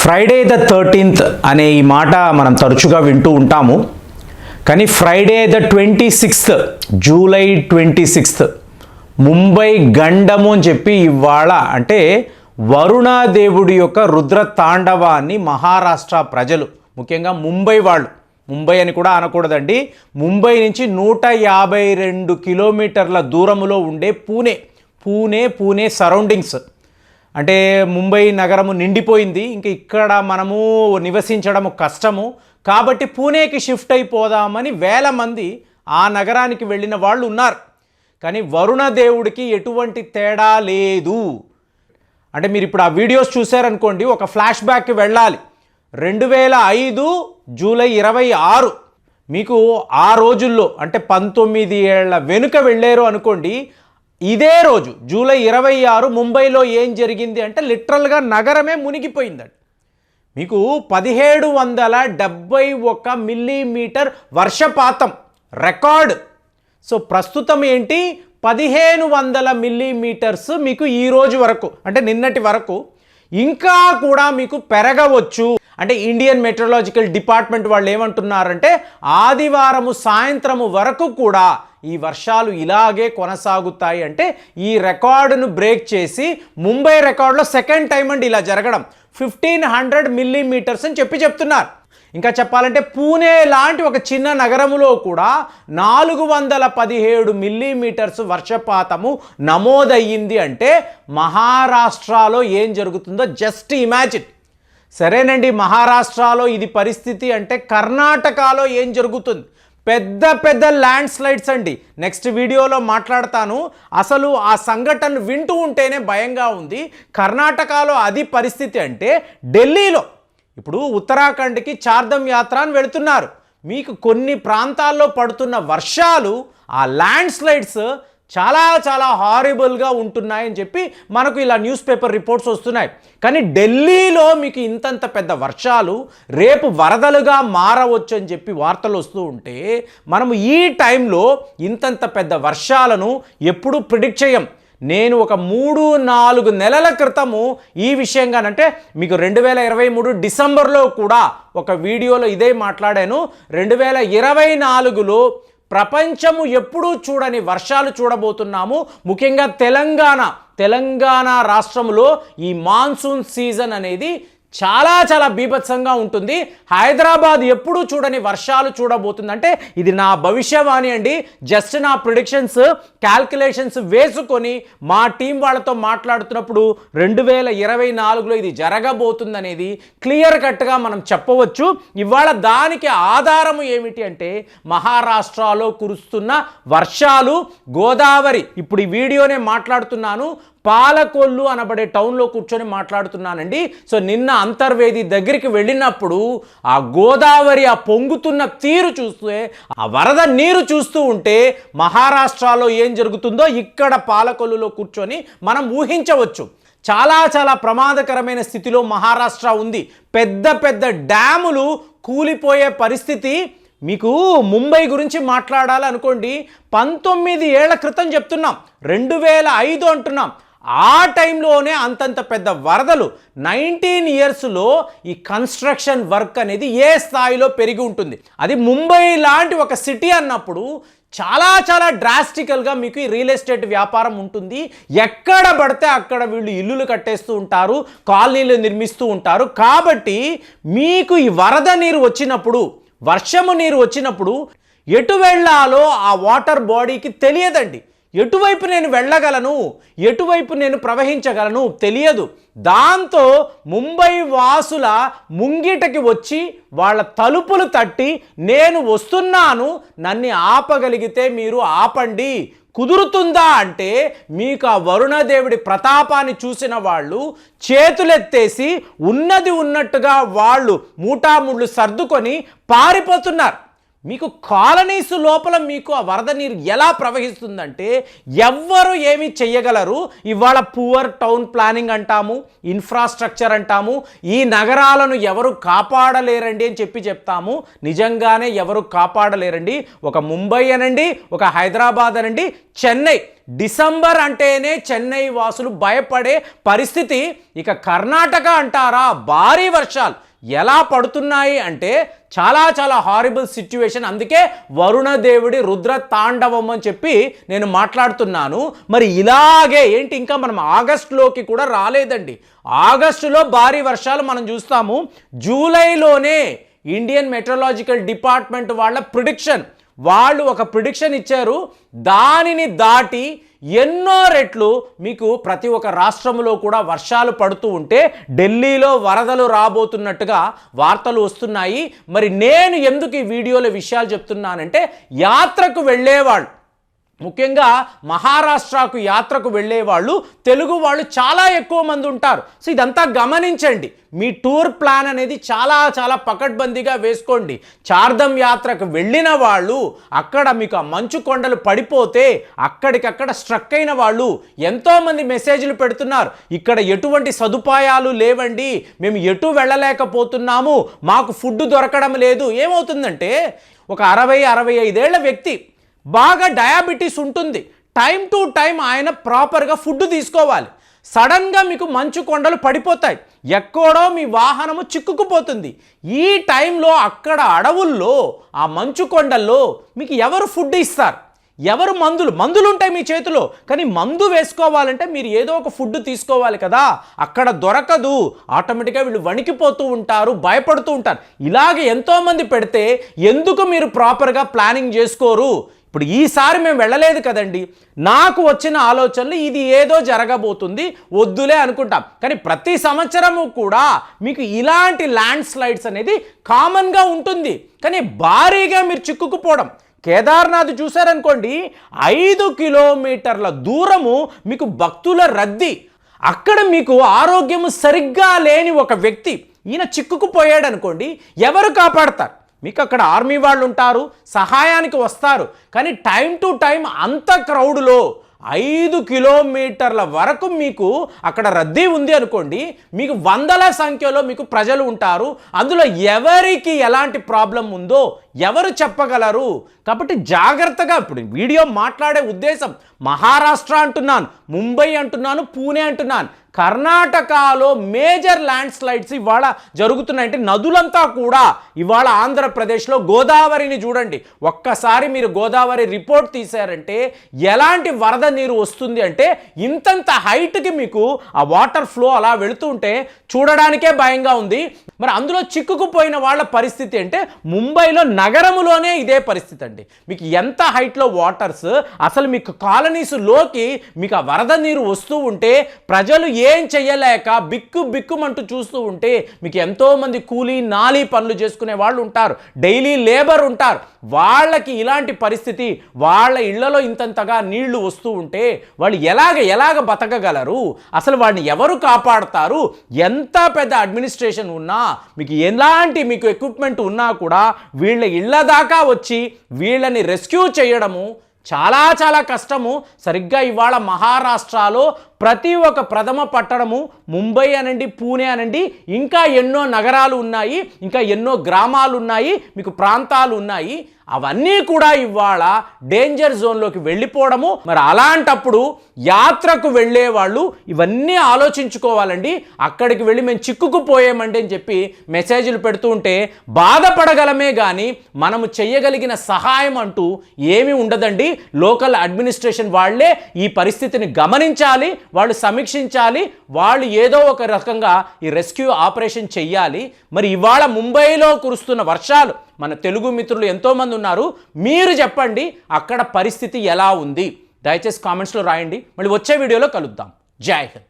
Friday the thirteenth అనే ఈ మాట మనం తరచుగా వింటూ ఉంటాము. కానీ Friday the twenty sixth July twenty sixth Mumbai గండము అని చెప్పి ఇవాళ అంటే వరుణాదేవుడి యొక్క రుద్ర తాండవాన్ని మహారాష్ట్ర ప్రజలు ముఖ్యంగా ముంబై వాళ్ళు ముంబై అని కూడా అనకూడదండి ముంబై నుంచి నూట యాభై రెండు కిలోమీటర్ల దూరములో ఉండే పూణే పూణే పూణే సరౌండింగ్స్ అంటే ముంబై నగరము నిండిపోయింది. ఇంక ఇక్కడ మనము నివసించడం కష్టము. కాబట్టి పూణేకి షిఫ్ట్ అయిపోదామని వేల మంది ఆ నగరానికి వెళ్ళిన వాళ్ళు ఉన్నారు. కానీ వరుణ దేవుడికి ఎటువంటి తేడా లేదు. అంటే మీరు ఇప్పుడు ఆ వీడియోస్ చూశారనుకోండి ఒక ఫ్లాష్ బ్యాక్కి వెళ్ళాలి. రెండు వేల ఐదు జూలై ఇరవై ఆరు. మీకు ఆ రోజుల్లో అంటే పంతొమ్మిది ఏళ్ళ వెనుక వెళ్ళారు అనుకోండి ఇదే రోజు జూలై ఇరవై ఆరు ముంబైలో ఏం జరిగింది అంటే లిటరల్గా నగరమే మునిగిపోయిందండి మీకు పదిహేడు వందల డెబ్బై ఒక మిల్లీమీటర్ వర్షపాతం రికార్డ్. సో ప్రస్తుతం ఏంటి? పదిహేను వందల మిల్లీమీటర్స్ మీకు ఈ రోజు వరకు అంటే నిన్నటి వరకు ఇంకా కూడా మీకు పెరగవచ్చు. అంటే ఇండియన్ మెట్రలాజికల్ డిపార్ట్మెంట్ వాళ్ళు ఏమంటున్నారంటే ఆదివారము సాయంత్రము వరకు కూడా ఈ వర్షాలు ఇలాగే కొనసాగుతాయి అంటే ఈ రికార్డును బ్రేక్ చేసి ముంబై రికార్డులో సెకండ్ టైం అండి ఇలా జరగడం. ఫిఫ్టీన్ హండ్రెడ్ మిల్లీమీటర్స్ అని చెప్పి చెప్తున్నారు. ఇంకా చెప్పాలంటే పూణే లాంటి ఒక చిన్న నగరములో కూడా నాలుగు వందల పదిహేడు మిల్లీమీటర్స్ వర్షపాతము నమోదయ్యింది అంటే మహారాష్ట్రలో ఏం జరుగుతుందో జస్ట్ ఇమాజిన్. సరేనండి మహారాష్ట్రలో ఇది పరిస్థితి అంటే కర్ణాటకలో ఏం జరుగుతుంది? పెద్ద పెద్ద ల్యాండ్ స్లైడ్స్ అండి. నెక్స్ట్ వీడియోలో మాట్లాడతాను. అసలు ఆ సంఘటన వింటూ ఉంటేనే భయంగా ఉంది. కర్ణాటకలో అది పరిస్థితి అంటే ఢిల్లీలో ఇప్పుడు ఉత్తరాఖండ్కి చార్ధమ్ యాత్ర అని వెళుతున్నారు. మీకు కొన్ని ప్రాంతాల్లో పడుతున్న వర్షాలు ఆ ల్యాండ్ స్లైడ్స్ చాలా చాలా హారిబుల్గా ఉంటున్నాయని చెప్పి మనకు ఇలా న్యూస్ పేపర్ రిపోర్ట్స్ వస్తున్నాయి. కానీ ఢిల్లీలో మీకు ఇంతంత పెద్ద వర్షాలు రేపు వరదలుగా మారవచ్చు అని చెప్పి వార్తలు వస్తూ ఉంటే మనము ఈ టైంలో ఇంతంత పెద్ద వర్షాలను ఎప్పుడూ ప్రిడిక్ట్ చేయం. నేను ఒక మూడు నాలుగు నెలల క్రితము ఈ విషయంగానంటే మీకు రెండు వేల ఇరవై మూడు డిసెంబర్లో కూడా ఒక వీడియోలో ఇదే మాట్లాడాను. రెండు వేల ఇరవై నాలుగులో ప్రపంచము ఎప్పుడూ చూడని వర్షాలు చూడబోతున్నాము. ముఖ్యంగా తెలంగాణ తెలంగాణ రాష్ట్రంలో ఈ మాన్సూన్ సీజన్ అనేది చాలా చాలా బీభత్సంగా ఉంటుంది. హైదరాబాద్ ఎప్పుడూ చూడని వర్షాలు చూడబోతుందంటే ఇది నా భవిష్యవాణి అండి. జస్ట్ నా ప్రిడిక్షన్స్ క్యాల్కులేషన్స్ వేసుకొని మా టీం వాళ్ళతో మాట్లాడుతున్నప్పుడు రెండు వేల ఇరవై నాలుగులో ఇది జరగబోతుందనేది క్లియర్ కట్గా మనం చెప్పవచ్చు. ఇవాళ దానికి ఆధారము ఏమిటి అంటే మహారాష్ట్రలో కురుస్తున్న వర్షాలు గోదావరి. ఇప్పుడు ఈ వీడియోనే మాట్లాడుతున్నాను. పాలకొల్లు అనబడే టౌన్లో కూర్చొని మాట్లాడుతున్నానండి. సో నిన్న అంతర్వేది దగ్గరికి వెళ్ళినప్పుడు ఆ గోదావరి ఆ పొంగుతున్న తీరు చూస్తే ఆ వరద నీరు చూస్తూ ఉంటే మహారాష్ట్రలో ఏం జరుగుతుందో ఇక్కడ పాలకొల్లులో కూర్చొని మనం ఊహించవచ్చు. చాలా చాలా ప్రమాదకరమైన స్థితిలో మహారాష్ట్ర ఉంది. పెద్ద పెద్ద డ్యాములు కూలిపోయే పరిస్థితి. మీకు ముంబై గురించి మాట్లాడాలనుకోండి పంతొమ్మిది ఏళ్ళ క్రితం చెప్తున్నాం. రెండు వేల ఐదు అంటున్నాం. ఆ టైంలోనే అంతంత పెద్ద వరదలు నైన్టీన్ ఇయర్స్లో ఈ కన్స్ట్రక్షన్ వర్క్ అనేది ఏ స్థాయిలో పెరిగి ఉంటుంది? అది ముంబై లాంటి ఒక సిటీ అన్నప్పుడు చాలా చాలా డ్రాస్టికల్గా మీకు ఈ రియల్ ఎస్టేట్ వ్యాపారం ఉంటుంది. ఎక్కడ పడితే అక్కడ వీళ్ళు ఇల్లులు కట్టేస్తూ ఉంటారు కాలనీలు నిర్మిస్తూ ఉంటారు. కాబట్టి మీకు ఈ వరద నీరు వచ్చినప్పుడు వర్షము నీరు వచ్చినప్పుడు ఎటు వెళ్ళాలో ఆ వాటర్ బాడీకి తెలియదండి. ఎటువైపు నేను వెళ్ళగలను? ఎటువైపు నేను ప్రవహించగలను? తెలియదు. దాంతో ముంబై వాసుల ముంగిటకి వచ్చి వాళ్ళ తలుపులు తట్టి నేను వస్తున్నాను నన్ను ఆపగలిగితే మీరు ఆపండి. కుదురుతుందా? అంటే మీకు ఆ వరుణదేవుడి ప్రతాపాన్ని చూసిన వాళ్ళు చేతులెత్తేసి ఉన్నది ఉన్నట్టుగా వాళ్ళు మూటాముళ్ళు సర్దుకొని పారిపోతున్నారు. మీకు కాలనీస్ లోపల మీకు ఆ వరద నీరు ఎలా ప్రవహిస్తుందంటే ఎవ్వరు ఏమి చెయ్యగలరు. ఇవాళ పువర్ టౌన్ ప్లానింగ్ అంటాము ఇన్ఫ్రాస్ట్రక్చర్ అంటాము ఈ నగరాలను ఎవరు కాపాడలేరండి అని చెప్పి చెప్తాము. నిజంగానే ఎవరు కాపాడలేరండి. ఒక ముంబై అనండి ఒక హైదరాబాద్ అనండి చెన్నై. డిసెంబర్ అంటేనే చెన్నై వాసులు భయపడే పరిస్థితి. ఇక కర్ణాటక అంటారా? భారీ వర్షాలు. ఎలా పడుతున్నాయి అంటే చాలా చాలా హారిబుల్ సిచ్యువేషన్ అందుకే వరుణదేవుడి రుద్ర తాండవం అని చెప్పి నేను మాట్లాడుతున్నాను. మరి ఇలాగే ఏంటి ఇంకా మనం ఆగస్టులోకి కూడా రాలేదండి. ఆగస్టులో భారీ వర్షాలు మనం చూస్తాము. జూలైలోనే ఇండియన్ మెట్రలాజికల్ డిపార్ట్మెంట్ వాళ్ళ ప్రిడిక్షన్ వాళ్ళు ఒక ప్రిడిక్షన్ ఇచ్చారు. దానిని దాటి ఎన్నో రెట్లు మీకు ప్రతి ఒక్క రాష్ట్రంలో కూడా వర్షాలు పడుతూ ఉంటే ఢిల్లీలో వరదలు రాబోతున్నట్టుగా వార్తలు వస్తున్నాయి. మరి నేను ఎందుకు ఈ వీడియోలో విషయాలు చెప్తున్నానంటే యాత్రకు వెళ్ళేవాళ్ళు ముఖ్యంగా మహారాష్ట్రకు యాత్రకు వెళ్ళే వాళ్ళు తెలుగు వాళ్ళు చాలా ఎక్కువ మంది ఉంటారు. సో ఇదంతా గమనించండి. మీ టూర్ ప్లాన్ అనేది చాలా చాలా పకడ్బందీగా వేసుకోండి. చార్ధం యాత్రకు వెళ్ళిన వాళ్ళు అక్కడ మీకు ఆ మంచు కొండలు పడిపోతే అక్కడికక్కడ స్ట్రక్ అయిన వాళ్ళు ఎంతోమంది మెసేజ్లు పెడుతున్నారు. ఇక్కడ ఎటువంటి సదుపాయాలు లేవండి. మేము ఎటు వెళ్ళలేకపోతున్నాము. మాకు ఫుడ్ దొరకడం లేదు. ఏమవుతుందంటే ఒక అరవై అరవై ఐదేళ్ళ వ్యక్తి బాగా డయాబెటీస్ ఉంటుంది. టైం టు టైం ఆయన ప్రాపర్గా ఫుడ్ తీసుకోవాలి. సడన్గా మీకు మంచు కొండలు పడిపోతాయి. ఎక్కడో మీ వాహనము చిక్కుకుపోతుంది. ఈ టైంలో అక్కడ అడవుల్లో ఆ మంచు కొండల్లో మీకు ఎవరు ఫుడ్ ఇస్తారు? ఎవరు మందులు? మందులు ఉంటాయి మీ చేతిలో. కానీ మందు వేసుకోవాలంటే మీరు ఏదో ఒక ఫుడ్ తీసుకోవాలి కదా. అక్కడ దొరకదు. ఆటోమేటిక్గా వీళ్ళు వణికిపోతూ ఉంటారు భయపడుతూ ఉంటారు. ఇలాగే ఎంతోమంది పెడితే ఎందుకు మీరు ప్రాపర్గా ప్లానింగ్ చేసుకోరు? ఇప్పుడు ఈసారి మేము వెళ్ళలేదు కదండి. నాకు వచ్చిన ఆలోచనలు ఇది ఏదో జరగబోతుంది వద్దులే అనుకుంటాం. కానీ ప్రతి సంవత్సరము కూడా మీకు ఇలాంటి ల్యాండ్ స్లైడ్స్ అనేది కామన్గా ఉంటుంది. కానీ భారీగా మీరు చిక్కుకుపోవడం. కేదార్నాథ్ చూశారనుకోండి ఐదు కిలోమీటర్ల దూరము మీకు భక్తుల రద్దీ. అక్కడ మీకు ఆరోగ్యము సరిగ్గా లేని ఒక వ్యక్తి ఈయన చిక్కుకుపోయాడు అనుకోండి ఎవరు కాపాడతారు? మీకు అక్కడ ఆర్మీ వాళ్ళు ఉంటారు సహాయానికి వస్తారు. కానీ టైం టు టైం అంత క్రౌడ్లో ఐదు కిలోమీటర్ల వరకు మీకు అక్కడ రద్దీ ఉంది అనుకోండి మీకు వందల సంఖ్యలో మీకు ప్రజలు ఉంటారు. అందులో ఎవరికి ఎలాంటి ప్రాబ్లం ఉందో ఎవరు చెప్పగలరు? కాబట్టి జాగ్రత్తగా ఇప్పుడు వీడియో మాట్లాడే ఉద్దేశం మహారాష్ట్ర అంటున్నాను ముంబై అంటున్నాను పూణే అంటున్నాను. కర్ణాటకలో మేజర్ ల్యాండ్ స్లైడ్స్ ఇవాళ జరుగుతున్నాయంటే నదులంతా కూడా ఇవాళ ఆంధ్రప్రదేశ్లో గోదావరిని చూడండి. ఒక్కసారి మీరు గోదావరి రిపోర్ట్ తీశారంటే ఎలాంటి వరద నీరు వస్తుంది అంటే ఇంతంత హైట్కి మీకు ఆ వాటర్ ఫ్లో అలా వెళుతుంటే చూడడానికే భయంగా ఉంది. మరి అందులో చిక్కుకుపోయిన వాళ్ళ పరిస్థితి అంటే ముంబైలో నగరములోనే ఇదే పరిస్థితి అండి. మీకు ఎంత హైట్లో వాటర్స్ అసలు మీకు కాలనీస్లోకి మీకు ఆ వరద నీరు వస్తూ ఉంటే ప్రజలు ఏం చేయలేక బిక్కు బిక్కుమంటూ చూస్తూ ఉంటే మీకు ఎంతోమంది కూలీ నాలీ పనులు చేసుకునే వాళ్ళు ఉంటారు. డైలీ లేబర్ ఉంటారు. వాళ్ళకి ఇలాంటి పరిస్థితి వాళ్ళ ఇళ్ళలో ఇంతంతగా నీళ్ళు వస్తూ ఉంటే వాళ్ళు ఎలాగ ఎలాగ బతకగలరు? అసలు వాడిని ఎవరు కాపాడతారు? ఎంత పెద్ద అడ్మినిస్ట్రేషన్ ఉన్నా మీకు ఎలాంటి మీకు ఎక్విప్మెంట్ ఉన్నా కూడా వీళ్ళ ఇళ్ళ దాకా వచ్చి వీళ్ళని రెస్క్యూ చేయడము చాలా చాలా కష్టము. సరిగ్గా ఇవాళ మహారాష్ట్రలో ప్రతి ఒక్క ప్రథమ పట్టణము ముంబై అనండి పూణే అనండి ఇంకా ఎన్నో నగరాలు ఉన్నాయి ఇంకా ఎన్నో గ్రామాలు ఉన్నాయి మీకు ప్రాంతాలు ఉన్నాయి. అవన్నీ కూడా ఇవాళ డేంజర్ జోన్లోకి వెళ్ళిపోవడము. మరి అలాంటప్పుడు యాత్రకు వెళ్ళే వాళ్ళు ఇవన్నీ ఆలోచించుకోవాలండి. అక్కడికి వెళ్ళి మేము చిక్కుకుపోయామండి అని చెప్పి మెసేజ్లు పెడుతూ ఉంటే బాధపడగలమే కానీ మనము చేయగలిగిన సహాయం అంటూ ఏమీ ఉండదండి. లోకల్ అడ్మినిస్ట్రేషన్ వాళ్ళే ఈ పరిస్థితిని గమనించాలి వాళ్ళు సమీక్షించాలి వాళ్ళు ఏదో ఒక రకంగా ఈ రెస్క్యూ ఆపరేషన్ చెయ్యాలి. మరి ఇవాళ ముంబైలో కురుస్తున్న వర్షాలు మన తెలుగు మిత్రులు ఎంతోమంది ఉన్నారు మీరు చెప్పండి అక్కడ పరిస్థితి ఎలా ఉంది. దయచేసి కామెంట్స్లో రాయండి. మళ్ళీ వచ్చే వీడియోలో కలుద్దాం. జై హింద్.